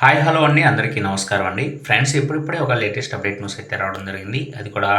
Hi hello అండి. అందరికీ నమస్కారం అండి. ఫ్రెండ్స్ ఇప్పుడిప్పుడే ఒక లేటెస్ట్ అప్డేట్ న్యూస్ అయితే రావడం జరిగింది. అది కూడా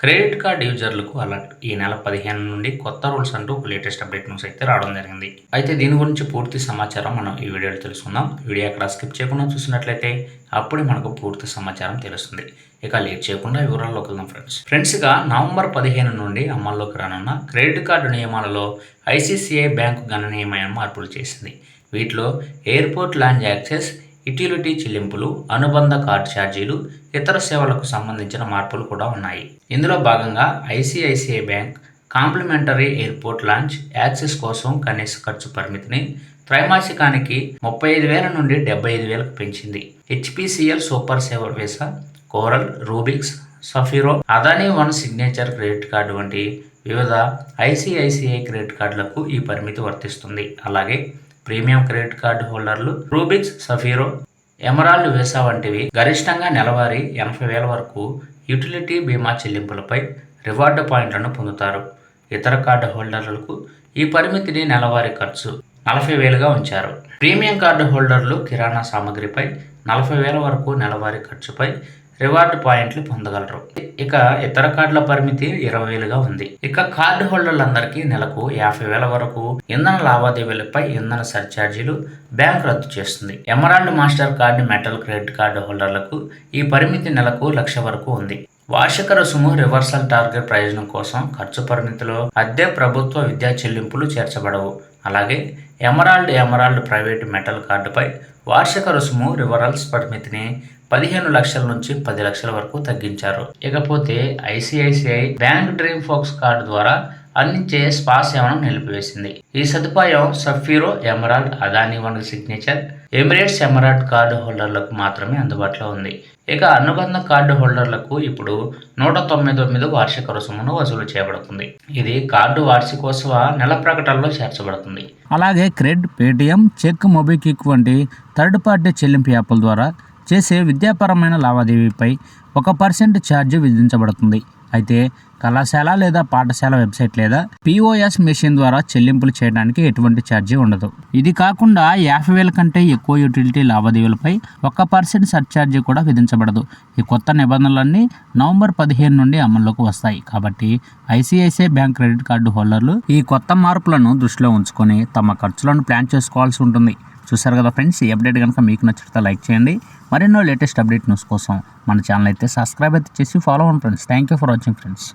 క్రెడిట్ కార్డ్ యూజర్లకు అలర్ట్. ఈ నెల పదిహేను నుండి కొత్త రూల్స్ అంటూ ఒక లేటెస్ట్ అప్డేట్ న్యూస్ అయితే రావడం జరిగింది. అయితే దీని గురించి పూర్తి సమాచారం మనం ఈ వీడియోలో తెలుసుకుందాం. వీడియో అక్కడ స్కిప్ చేయకుండా చూసినట్లయితే అప్పుడే మనకు పూర్తి సమాచారం తెలుస్తుంది. ఇక లేట్ చేయకుండా వివరాల్లోకి వెళ్దాం ఫ్రెండ్స్. ఫ్రెండ్స్గా నవంబర్ పదిహేను నుండి అమల్లోకి రానున్న క్రెడిట్ కార్డు నియమాలలో ఐసిసిఐ బ్యాంకు గణనీయమైన మార్పులు చేసింది. వీటిలో ఎయిర్పోర్ట్ లాంజ్ యాక్సెస్ యుటిలిటీ చెల్లింపులు అనుబంధ కార్డ్ ఛార్జీలు ఇతర సేవలకు సంబంధించిన మార్పులు కూడా ఉన్నాయి. ఇందులో భాగంగా ICICI bank complimentary airport lounge access కోసం కనీస ఖర్చు పరిమితిని త్రైమాసికానికి ముప్పై ఐదు వేల నుండి డెబ్బై ఐదు వేలకు పెంచింది. HPCL super saver Visa coral Rubyx Sapphiro Adani one signature credit card వంటి వివిధ ఐసిఐసిఐ క్రెడిట్ కార్డులకు ఈ పరిమితి వర్తిస్తుంది. అలాగే ప్రీమియం క్రెడిట్ కార్డు హోల్డర్లు రూబిక్స్ సఫీరో ఎమరాల్డ్ వీసా వంటివి గరిష్టంగా నెలవారీ ఎనభై వేల వరకు యుటిలిటీ బీమా చెల్లింపులపై రివార్డు పాయింట్లను పొందుతారు. ఇతర కార్డు హోల్డర్లకు ఈ పరిమితిని నెలవారీ ఖర్చు నలభై వేలుగా ఉంచారు. ప్రీమియం కార్డు హోల్డర్లు కిరాణా సామాగ్రిపై నలభై వేల వరకు నెలవారీ ఖర్చుపై రివార్డ్ పాయింట్లు పొందగలరు. ఇక ఇతర కార్డుల పరిమితి ఇరవై వేలుగా ఉంది. ఇక కార్డు హోల్డర్లందరికీ నెలకు యాభై వేల వరకు ఇంధన లావాదేవీలపై ఇంధన సర్ఛార్జీలు బ్యాంక్ రద్దు చేస్తుంది. Emerald Mastercard metal credit card హోల్డర్లకు ఈ పరిమితి నెలకు లక్ష వరకు ఉంది. వార్షిక రుసుము రివర్సల్ టార్గెట్ ప్రయోజనం కోసం ఖర్చు పరిమితిలో అద్దె ప్రభుత్వ విద్యా చెల్లింపులు చేర్చబడవు. అలాగే ఎమరాల్డ్ ఎమరాల్డ్ ప్రైవేట్ మెటల్ కార్డుపై వార్షిక రుసుము రివరల్స్ పరిమితిని పదిహేను లక్షల నుంచి పది లక్షల వరకు తగ్గించారు. ఇకపోతే ICICI bank DreamFolks card ద్వారా అందించే స్పా సేవను నిలిపివేసింది. ఈ సదుపాయం Sapphiro emerald Adani one signature Emirates emerald card హోల్డర్లకు మాత్రమే అందుబాటులో ఉంది. ఇక అనుబంధ కార్డు హోల్డర్లకు ఇప్పుడు నూట తొంభై తొమ్మిది వార్షిక రుసుమును వసూలు చేయబడుతుంది. ఇది కార్డు వార్షికోత్సవ నెల ప్రకటనలో చేర్చబడుతుంది. అలాగే క్రెడ్ పేటిఎం చెక్ మొబిక్విక్ వంటి థర్డ్ పార్టీ చెల్లింపు యాప్ల ద్వారా చేసే విద్యాపరమైన లావాదేవీపై ఒక పర్సెంట్ ఛార్జ్ విధించబడుతుంది. అయితే కళాశాల లేదా పాఠశాల వెబ్సైట్ లేదా పిఓఎస్ మెషిన్ ద్వారా చెల్లింపులు చేయడానికి ఎటువంటి ఛార్జీ ఉండదు. ఇది కాకుండా యాభై వేల కంటే ఎక్కువ యూటిలిటీ లావాదేవీలపై ఒక పర్సెంట్ సర్ఛార్జీ కూడా విధించబడదు. ఈ కొత్త నిబంధనలన్నీ నవంబర్ పదిహేను నుండి అమల్లోకి వస్తాయి. కాబట్టి ఐసిఐసిఐ బ్యాంక్ క్రెడిట్ కార్డు హోల్డర్లు ఈ కొత్త మార్పులను దృష్టిలో ఉంచుకొని తమ ఖర్చులను ప్లాన్ చేసుకోవాల్సి ఉంటుంది. చూసారు కదా ఫ్రెండ్స్ ఈ అప్డేట్ కనుక మీకు నచ్చితే లైక్ చేయండి. మరెన్నో లేటెస్ట్ అప్డేట్ న్యూస్ కోసం మన ఛానల్ అయితే సబ్స్క్రైబ్ అయితే చేసి ఫాలో అవ్వండి friends. Thank you for watching friends